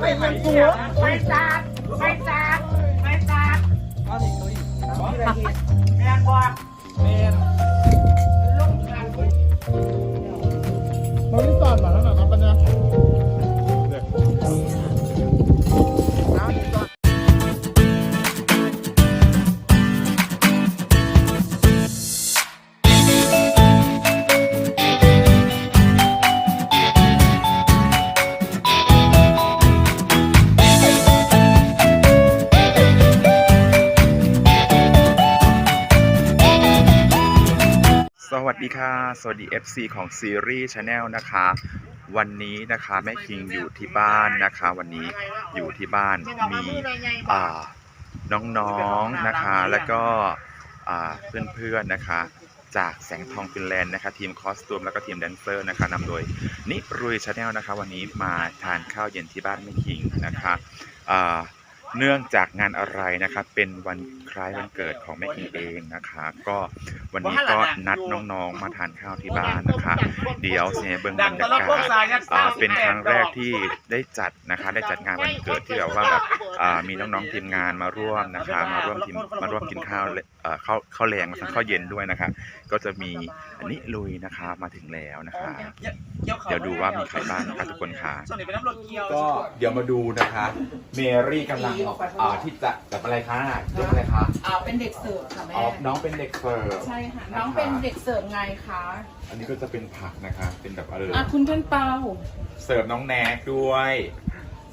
ไปเป็นตัวไปจัดไปจัดไปจัดแมนบอแมน วัสดีค่ะ สวัสดี FC ของซีรีส์ Channel นะคะ วันนี้นะคะแม่คิงอยู่ที่บ้านนะคะ วันนี้อยู่ที่บ้านมีอ่าน้องๆนะคะแล้วก็อ่าเพื่อนๆนะคะ จากแสงทองฟินแลนด์นะคะ ทีมคอสตูมแล้วก็ทีมแดนเซอร์นะคะนำโดยนิรุยชาแนลนะคะ วันนี้มาทานข้าวเย็นที่บ้านแม่คิงนะคะอ่า เนื่องจากงานอะไรนะครับ เป็นวันคล้ายวันเกิดของแม่คิงเองนะคะ ก็วันนี้ก็นัดน้องๆมาทานข้าวที่บ้านนะคะ เดี๋ยวเสียเบิ้งบรรยากาศเป็นครั้งแรกที่ได้จัดนะคะ ได้จัดงานวันเกิดที่แบบว่าแบบอ่า มีน้องๆทีมงานมาร่วมนะคะมาร่วมทีมมาร่วมกินข้าวเอ่อข้าวข้าวแรงทั้งข้าวเย็นด้วยนะคะ ก็จะมีอันนี้ลุยนะคะมาถึงแล้วนะคะ เดี๋ยวดูว่ามีใครบ้างนะคะทุกคนค่ะส่วนนี้เป็นน้ำรถเกียวก็เดี๋ยวมาดูนะคะ เมรี่กำลังอ่าที่จะจับอะไรคะเรื่องอะไรคะอ่าเป็นเด็กเสิร์ฟค่ะแม่อ๋อน้องเป็นเด็กเสิร์ฟใช่ค่ะน้องเป็นเด็กเสิร์ฟไงคะอันนี้ก็จะเป็นผักนะคะ เป็นแบบเอออะคุณท่านเปาเสิร์ฟน้องแนกด้วย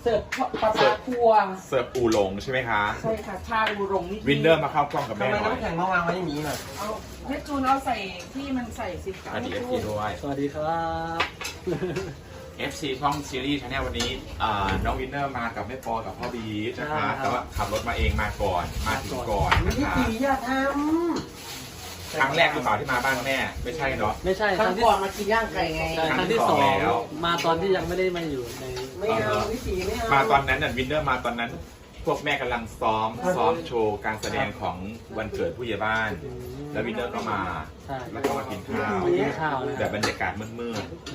เสิร์ฟปลาปลาทัว เสิร์ฟอูหลงใช่ไหมคะใช่ค่ะ ชาอูรงนี่วินเนอร์มาเข้ากล้องกับทำแม่ไมหน่อยน้ำแข็งมาวางไว้อย่างนี้น่ะเอาให้จูนเอาใส่ที่มันใส่สิคะอันนี้เอฟซีด้วย สวัสดีครับ FC ช่องซีรีส์ชาแนลวันนี้อ่าน้องวินเนอร์มากับแม่ปอกับพ่อบีชนะคะแต่ว่าขับรถมาเองมาก่อนมาถึงก่อนนะพี่คะตีอย่าท ครั้งแรกหรือเปล่าที่มาบ้านแม่ ไม่ใช่เนาะ ไม่ใช่ำคครั้รั้งงที่ก่อนมากินย่างไก่ไง ใช่คครั้รั้งงที่ที่สสอองงแล้ว มาตอนที่ยังไม่ได้มาอยู่ในไม่เอาพี่ตีไม่เอามาตอนนั้นน่ะวินเนอร์มาตอนนั้น พวกแม่กำลังซ้อมซ้อมโชว์การแสดงของวันเกิดผู้ใหญ่บ้าน แล้ววินเนอร์ก็มา ใช่แล้วก็มากินข้าวมากินข้าวนะแบบบรรยากาศมืด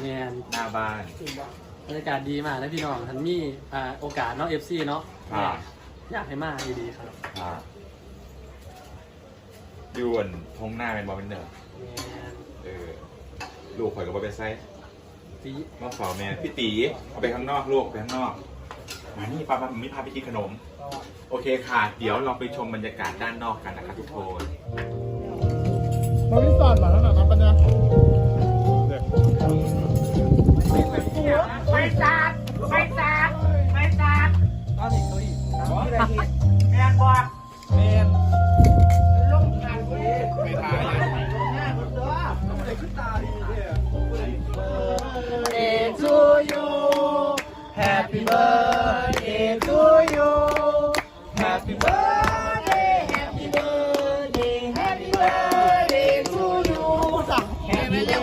แมนๆหน้าบ้าน บรรยากาศดีมากนะพี่น้องทันมีอ่าโอกาสเนาะเอฟซีเนาะอ่าอยากให้มากดีๆครับครับ ยวนทงหน้าเป็นบอลเป็นเนอร์แมนเออลูกข่อยกับว่าไปไซส์ปีนอกฝาแม่พี่ตีเอาไปข้างนอกลูกไปข้างนอกมานี่ป้าป้าไม่พาไปกินขนม โอเคค่ะ เดี๋ยวเราไปชมบรรยากาศด้านนอกกันนะคะทุกคนมาที่สอนมาแล้วนะครับปัญญาไปจัด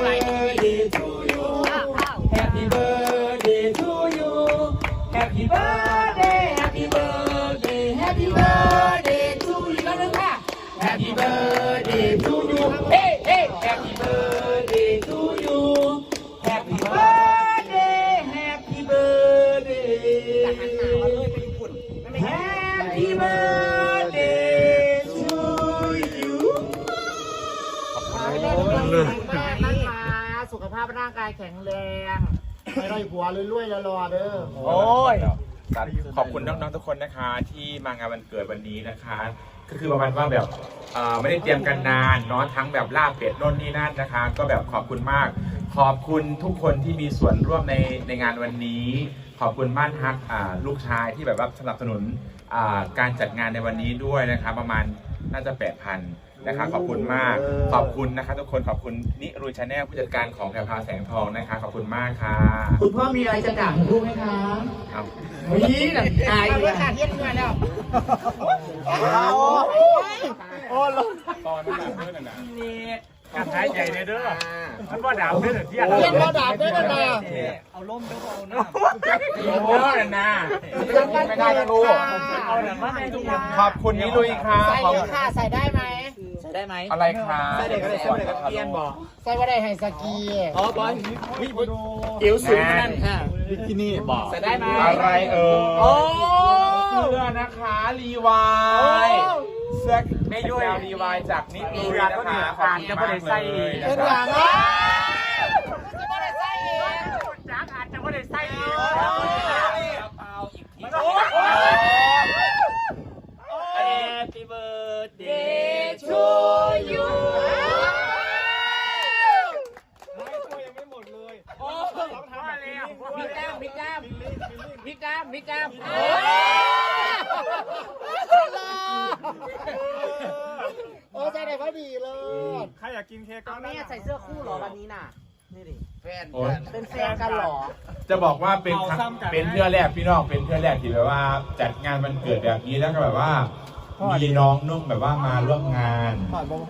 来。าพร่างกายแข็งแรงไม่ได้ผัวเลยรวยๆรอเด้อโอ้ยขอบคุณน้องๆทุกคนนะคะ ที่มางานวันเกิดวันนี้นะคะ ก็คือประมาณว่าแบบเอ่อไม่ได้เตรียมกันนานเนาะทั้งแบบลาบเป็ดโน่นนี่นั่นนะคะ ก็แบบขอบคุณมาก ขอบคุณทุกคนที่มีส่วนร่วมในในงานวันนี้ ขอบคุณบ้านฮักอ่าลูกชายที่แบบว่าสนับสนุนอ่าการจัดงานในวันนี้ด้วยนะคะ ประมาณน่าจะ8,000 นะคะ ขอบคุณมาก ขอบคุณนะคะ ทุกคนขอบคุณนิรุยชาแนลผู้จัดการของแพรพราวแสงทองนะคะ ขอบคุณมากค่ะคุณพ่อมีอะไรจะด่าคุณลูกไหมคะเอามีน่ะอายเลยค่ะเทียนมาแล้วโอ้ลงการท้ายใหญ่เลยเด้อมันว่าด่าเด้อเทียนเรียนระดับได้กันนะเอาล้มเด้อเอาหน้าโอ้ยนะไม่ได้นะลูกเอาหน้ามาในทุกอย่างขอบคุณนิรุยค่ะใส่ขอบเลยคุณค่ะใส่ได้ไหมใส่ ได้ไหมอะไรคะใส่เด็กก็ได้ใส่เด็กก็เทียนบอกใส่ว่าได้ไฮสกีอ๋อบอยอิ๋วสูงนั่นค่ะบิกินี่บอกใส่ได้ไหมอะไรเอ่ยโอ้เสื้อนะคะรีวายเสื้อไม่ยุ่ยรีวายจากนิดนุยนะคะขอบคุณมากเลยเป็นะนคหรัลับงอะ Happy birthday to you พี่ก้ามพี่ก้ามพี่ก้ามพี่กามโอ้ใจไหนก็ดีเลยใครอยากกินเค้กก็เอาแม่ใส่เสื้อคู่เหรอวันนี้น่ะ นี่ดิ แฟนโอ้ย เป็นแฟนกันเหรอ จะบอกว่าเป็นครั้งเป็นเพื่อแรกพี่น้องเป็นเพื่อแรกที่แบบว่า จัดงานวันเกิดแบบนี้แล้วก็แบบว่า มีน้องนุ่งแบบว่ามาร่วมงาน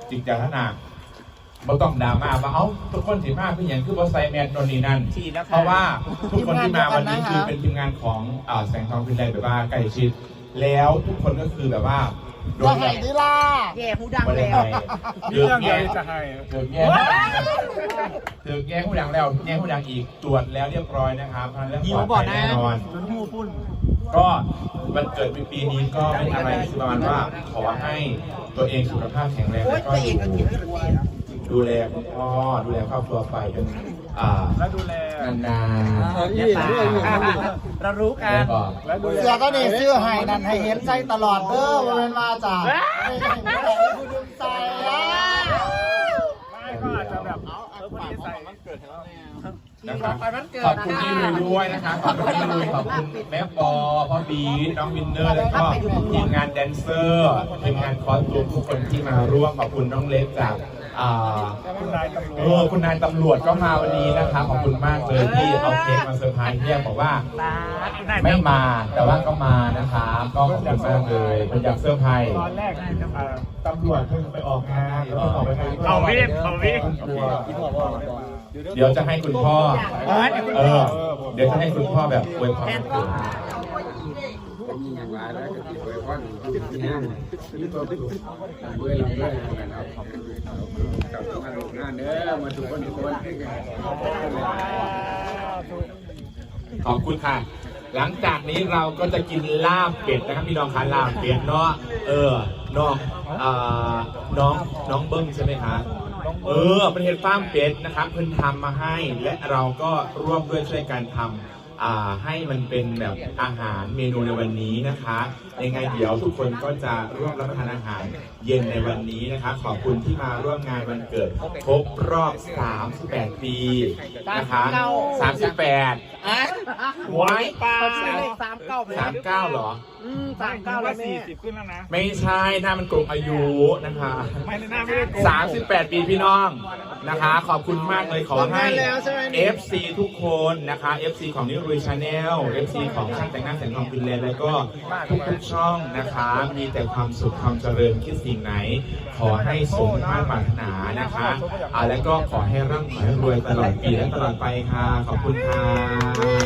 จริงจังขนาด บ่ต้องดราม่าว่าเอ้าทุกคนสิมาเพื่ออย่างคือบอสไซแมนโนนนี่นั่นเพราะว่าทุกคนที่มาวันนี้คือเป็นทีมงานของอ่าแสงทองพินไลแบบว่าใกล้ชิด แล้วทุกคนก็คือแบบว่าโดจะนให้ดีล่ะแย่หูดังไม่ได้แล้วให้มีเดือเรื่องดเดียวแย่ที่จะให้เดือดแย่เดือดแย่ผู้ดังแล้วแย่ผู้ดังอีกตรวจแล้วเรียบร้อยนะครับทางเรื่องปลอดภัยแน่นอน จนหูพุ่น ก็วันเกิดในปีนี้ก็เป็นอะไรที่ประมาณว่าขอให้ตัวเองสุขภาพแข็งแรงแล้วก็ดู แลคุณพ่อดูแลครอบครัวไปจนอ่าและดูแลนานๆนี่ด้วยนี่เรารู้กัแล้นวก็และดูแลเสือก็นี่ซื้อให้นั่นให้เห็นใจตลอดเด้อบ่แม่นว่าจ้ะไม่ให้ผู้ใดผู้ดึงใจอะไม่ก็อาจจะแบบเอาเออพอดีใส่มันเกิดให้เรานะครับขอบคุณที่ลุยด้วยนะคะขอบคุณที่ลุยขอบคุณแม่ปอพ่อบีทน้องวินเนอร์ แล้วก็ทีมงานแดนเซอร์ทีมงานคอสตูมทุกคนที่มาร่วมขอบคุณน้องเล็กจาก อ่าคุณนายตำรเอวอจคุณนายตำรวจก็มาวันนี้นะคะขอบคุณมากเลยที่เอาเค้กมาเซอร์ไพรส์เนี่ยบอกว่า ไม่มาแต่ว่าก็มานะคะก็ขอบคุณมากเลยเป็นอยากเซอร์ไพรส์ตอนแรกอ่าตำรวจเพิ่งไปออกงานแล้วก็ออกไปทำเอาวิ่งเอาวิ่งเดี๋ยวจะให้คุณพ่อเออเดี๋ยวจะให้คุณพ่อแบบอวยพร วันเกิดขอบคุณค่ะหลังจากนี้เราก็จะกินลาบเป็ดนะครับพี่น้องคะลาบเป็ดเนาะเออน้องอ่าน้องน้องเบิ้งใช่ไหมคะเออเป็นเห็ดฟาร์มเป็ดนะครับเพิ่นทำมาให้ และเราก็ร่วมด้วยช่วยกันทำอ่า ให้มันเป็นแบบอาหารเมนูในวันนี้นะคะยังไงเดี๋ยวทุกคนก็จะร่วมรับประทานอาหารเย็นในวันนี้นะคะ ขอบคุณที่มาร่วมงานวันเกิดครบรอบ 38 ปีนะคะ 38 อะไว้เขาชื่อเลขสามเก้าไหมสามเก้าเหรอ อืมสามเก้าว่าแล้วแม่สี่สิบขึ้นแล้วนะ ไม่ใช่หน้ามันโกงอายุนะคะไม่ได้หน้าไม่ได้โกง38ปีพี่น้องนะคะ ขอบคุณมากเลยขอให้ FC ทุกคนนะคะ FC ของนิรุยชาแนล FC ของช่างแต่งหน้าแสงทองฟินแลนด์แล้วก็ทุกๆช่องนะคะ มีแต่ความสุขความเจริญคิดสิ่งไหน ขอให้สมมาตรปรารถนานะคะอ่าแล้วก็ขอให้ร่ำขอให้รวยตลอดปีและตลอดไปค่ะ ขอบคุณค่ะ Yay.